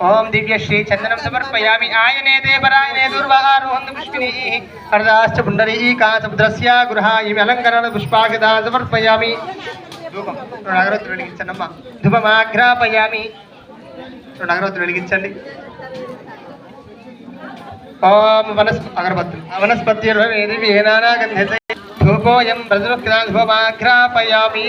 వసవో మేఘావస్తమృధ్యదాం యజ్ఞో ఓం దివ్యశ్రీ చందనం సమర్పయామి. ఆయనే దేవరాయనే దుర్వారోహంతు పుష్పిణి హరదాశ్చ పుండరీకా సముద్రస్య గృహాయి అలంకరణ పుష్పాగదా సమర్పయామి. ధూపం. రెండు అగరత్తులు వెలిగించండి అమ్మా ధూపమాఘ్రాపయామి రెండు అగరత్తులు వెలిగించండి. ఓం వనస్ అగరబత్తులు వనస్పతి ధూపోయం ప్రజలు ధూపమాఘ్రాపయామి